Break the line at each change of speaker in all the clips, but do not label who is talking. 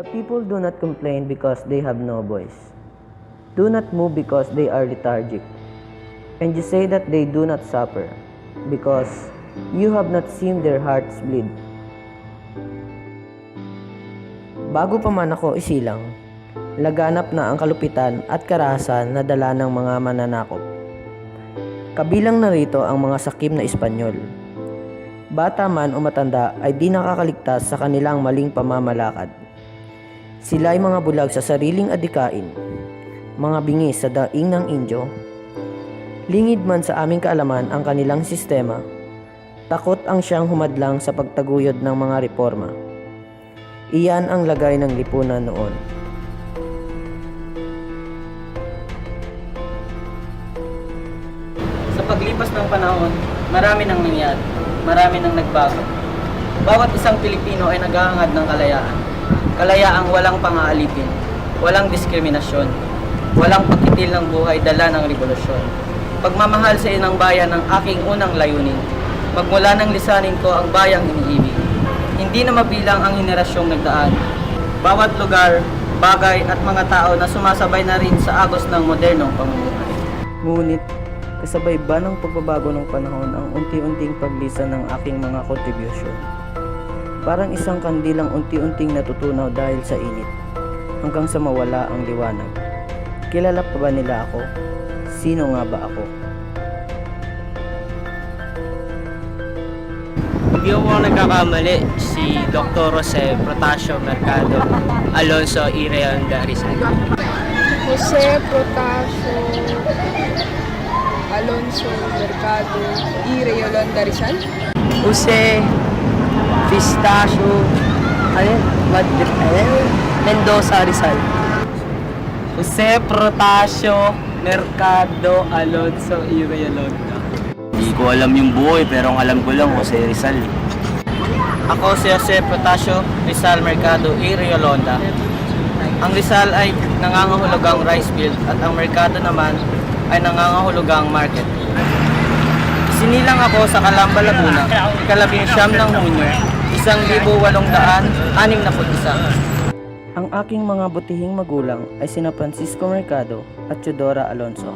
People do not complain because they have no voice. Do not move because they are lethargic. And you say that they do not suffer because you have not seen their hearts bleed. Bago pa man ako isilang, laganap na ang kalupitan at karahasan na dala ng mga mananakop. Kabilang na rito ang mga sakim na Espanyol. Bata man o matanda ay di nakakaligtas sa kanilang maling pamamalakad. Sila ay mga bulag sa sariling adikain, mga bingis sa daing ng Indio. Lingid man sa aming kaalaman ang kanilang sistema, takot ang siyang humadlang sa pagtaguyod ng mga reforma. Iyan ang lagay ng lipunan noon.
Sa paglipas ng panahon, marami nang nangyari. Marami nang nagbago. Bawat isang Pilipino ay naghahangad ng kalayaan. Kalayaang walang pangaalipin, walang diskriminasyon, walang pagkitil ng buhay dala ng revolusyon. Pagmamahal sa inang bayan ang aking unang layunin. Magmula ng lisanin ko ang bayang iniibig. Hindi na mabilang ang henerasyong nagdaan. Bawat lugar, bagay at mga tao na sumasabay na rin sa agos ng modernong pamumuhay.
Ngunit, kasabay ba ng pagbabago ng panahon ang unti-unting paglisan ng aking mga kontribusyon? Parang isang kandilang unti-unting natutunaw dahil sa init, hanggang sa mawala ang liwanag. Kilala pa ba nila ako? Sino nga ba ako?
Hindi ako nagkakamali, si Dr. Jose Protasio Mercado Alonso Ireonda Rizal.
Jose Protasio Alonso Mercado y Yolanda Rizal.
Jose Pistacio ano yun? Madrid, ano yun? Mendoza Rizal. Jose Protasio Mercado Alonso Ireonda.
Hindi ko alam yung eh, pero ang alam ko lang, Jose Rizal.
Ako si Jose Protasio Rizal Mercado y Riolonda. Ang Rizal ay nangangahulugang rice field at ang Mercado naman ay nangangahulugang market. Sinilang ako sa Calamba, Laguna, ikalabing siyam ng Hunyo, isang libo walong daan, anim na isa.
Ang aking mga butihing magulang ay sina Francisco Mercado at Teodora Alonso.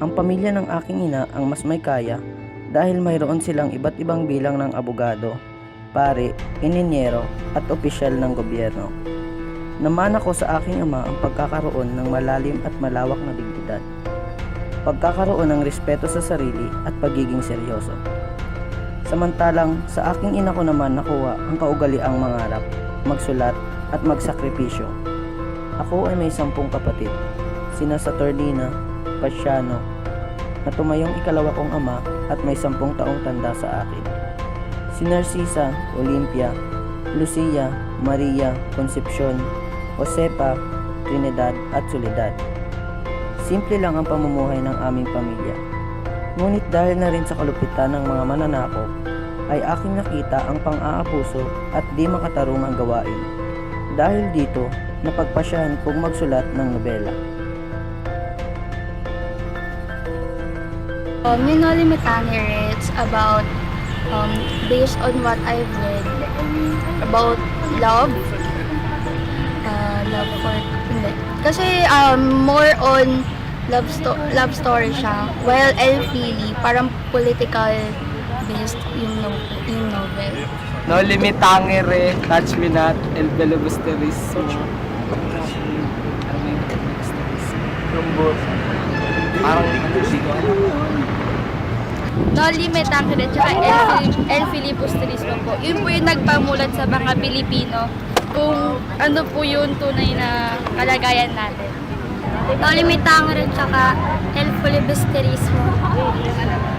Ang pamilya ng aking ina ang mas may kaya dahil mayroon silang iba't ibang bilang ng abogado, pare, ininyero at opisyal ng gobyerno. Naman ako sa aking ama ang pagkakaroon ng malalim at malawak na dignidad. Pagkakaroon ng respeto sa sarili at pagiging seryoso. Samantalang sa aking ina ko naman nakuha ang kaugaliang mangarap, magsulat at magsakripisyo. Ako ay may sampung kapatid, sina Saturnina, Pasiano, na tumayong ikalawa kong ama at may sampung taong tanda sa akin. Si Narcisa, Olympia, Lucia, Maria, Concepcion, Josepa, Trinidad at Soledad. Simple lang ang pamumuhay ng aming pamilya. Ngunit dahil na rin sa kalupitan ng mga mananakop, ay aking nakita ang pang-aapuso at di makatarungang gawain. Dahil dito, napagpasyahan kong magsulat ng nobela.
Um, yung No Limit Anger, it's about, um, based on what I've read, about love. Uh, love for, hindi. Kasi, um, more on love, sto- love story siya. While El Fili, parang political based yung novel. Yung novel.
No limitangere, touch me not, el belobusterismo. Parang hindi ko alam.
No Limit Anger at saka El, Fili- El Filibusterismo po. Yun po yung nagpamulat sa mga Pilipino kung ano po yung tunay na kalagayan natin. No Limit Anger at saka El Filibusterismo.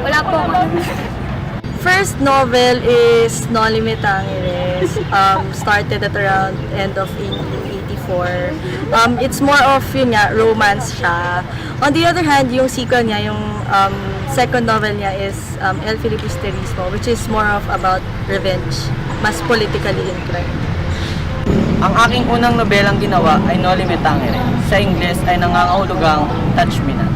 Wala po ako.
First novel is No Limit Angeles. Um, started at around end of 1884. Um, it's more of, yun nga, romance siya. On the other hand, yung sequel niya, yung um, second novel niya is um, El Filibusterismo, which is more of about revenge. Mas politically inclined.
Ang aking unang nobelang ginawa ay No Limit Tangere. Sa Ingles ay nangangahulugang Touch Me Not.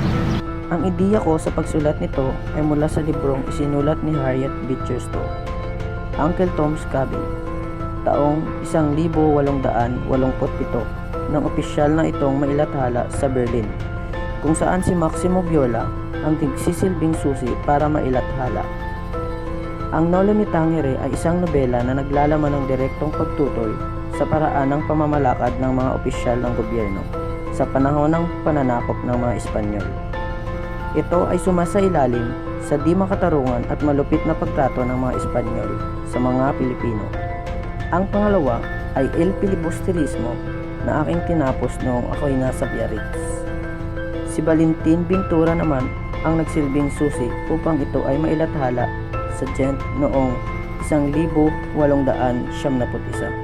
Ang ideya ko sa pagsulat nito ay mula sa librong isinulat ni Harriet Beecher Stowe, Uncle Tom's Cabin. taong 1887 ng opisyal na itong mailathala sa Berlin, kung saan si Maximo Viola ang tigsisilbing susi para mailathala. Ang Nolo Me Tangere ay isang nobela na naglalaman ng direktong pagtutoy sa paraan ng pamamalakad ng mga opisyal ng gobyerno sa panahon ng pananakop ng mga Espanyol. Ito ay sumasailalim sa di makatarungan at malupit na pagtrato ng mga Espanyol sa mga Pilipino. Ang pangalawa ay El Filibusterismo na aking tinapos noong ako'y nasa Biarritz. Si Valentin Bintura naman ang nagsilbing susi upang ito ay mailathala sa Gent noong 1871.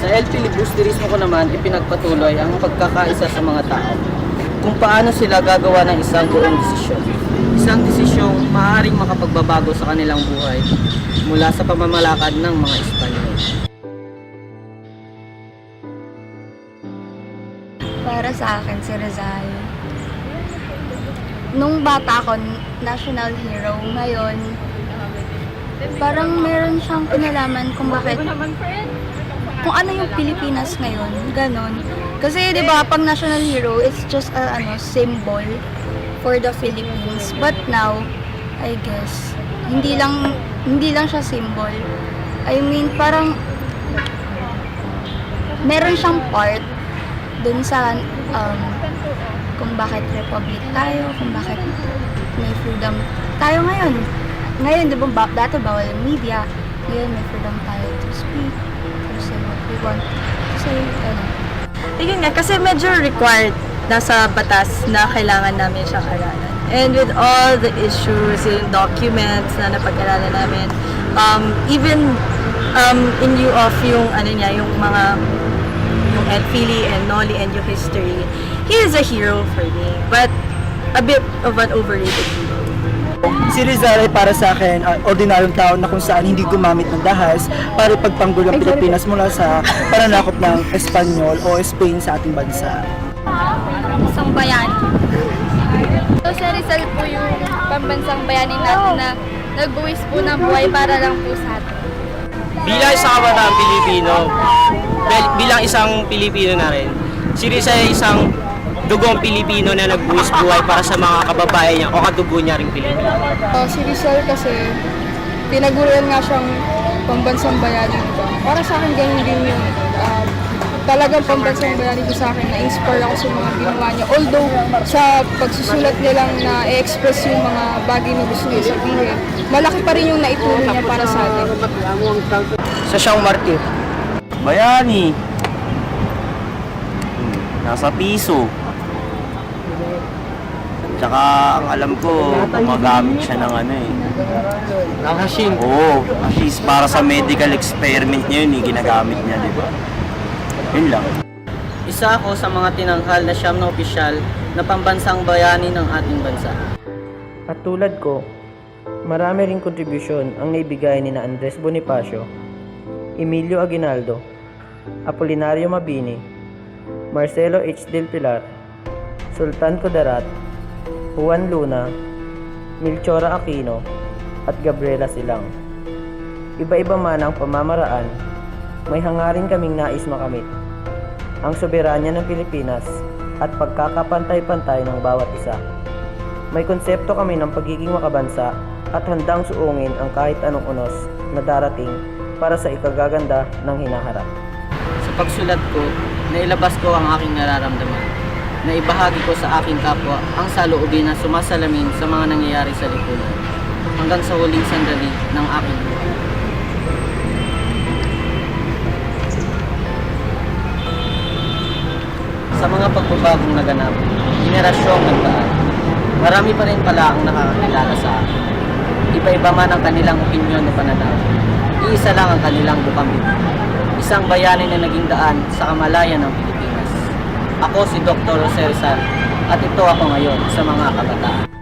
Sa El Filibusterismo ko naman, ipinagpatuloy ang pagkakaisa sa mga tao. Kung paano sila gagawa ng isang buong desisyon. Isang desisyong maaaring makapagbabago sa kanilang buhay mula sa pamamalakad ng mga Espanyol.
Para sa akin, si Rizal. Nung bata ako, national hero. Ngayon, parang meron siyang kinalaman kung bakit kung ano yung Pilipinas ngayon, ganon. Kasi 'di ba, pag national hero, it's just a ano, symbol for the Philippines. But now, I guess, hindi lang hindi lang siya symbol. I mean, parang meron siyang part dun sa um, kung bakit republic tayo, kung bakit may freedom tayo ngayon. Ngayon, di ba, dati bawal media. Ngayon, may freedom tayo mag-1. Kasi, ano.
Ayun nga, kasi medyo required nasa batas na kailangan namin siya aralan. And with all the issues, yung documents na napag-aralan namin, um, even um, in view of yung, ano niya, yung mga yung El Fili and Nolly and your history, he is a hero for me. But a bit of an overrated hero.
Si Rizal ay para sa akin, uh, ordinaryong tao na kung saan hindi gumamit ng dahas para ipagtanggol ang Pilipinas mula sa pananakop ng Espanyol o Spain sa ating bansa.
Isang bayan. So, si Rizal po yung pambansang bayani natin na nagbuwis po ng buhay para lang po sa atin.
Bilang isang kabataan Pilipino, bil- bilang isang Pilipino na rin, si Rizal ay isang dugong Pilipino na nagbuwis buhay para sa mga kababae niya o kadugo niya ring Pilipino.
Uh, si Rizal kasi pinaguruan nga siyang pambansang bayani, ba? Para sa akin, ganun din yung uh, talagang pambansang bayani ko sa akin. Na-inspire ako sa mga ginawa niya. Although, sa pagsusulat niya lang na i-express yung mga bagay na gusto niya sabihin, malaki pa rin yung naitulong niya para sa atin.
Sa siyang martir.
Bayani. Hmm, Nasa piso. Tsaka ang alam ko, gumagamit siya ng ano eh.
Nakashin.
Oo, at least para sa medical experiment niya yun eh, ginagamit niya, di ba? Yun lang.
Isa ako sa mga tinanghal na siyam na opisyal na pambansang bayani ng ating bansa.
At tulad ko, marami ring kontribusyon ang naibigay ni na Andres Bonifacio, Emilio Aguinaldo, Apolinario Mabini, Marcelo H. Del Pilar, Sultan Kudarat, Juan Luna, Milchora Aquino, at Gabriela Silang. Iba-iba man ang pamamaraan, may hangarin kaming nais makamit. Ang soberanya ng Pilipinas at pagkakapantay-pantay ng bawat isa. May konsepto kami ng pagiging makabansa at handang suungin ang kahit anong unos na darating para sa ikagaganda ng hinaharap.
Sa pagsulat ko, nailabas ko ang aking nararamdaman. Naibahagi ko sa aking kapwa ang saloobin na sumasalamin sa mga nangyayari sa lipunan hanggang sa huling sandali ng aking buhay. Sa mga pagbabagong naganap, generasyong nagdaan, marami pa rin pala ang nakakakilala sa akin. Iba-iba man ang kanilang opinyon o pananaw. Iisa lang ang kanilang bukang. Isang bayani na naging daan sa kamalayan ng Pilipinas. Ako si Dr. Rizal at ito ako ngayon sa mga kabataan.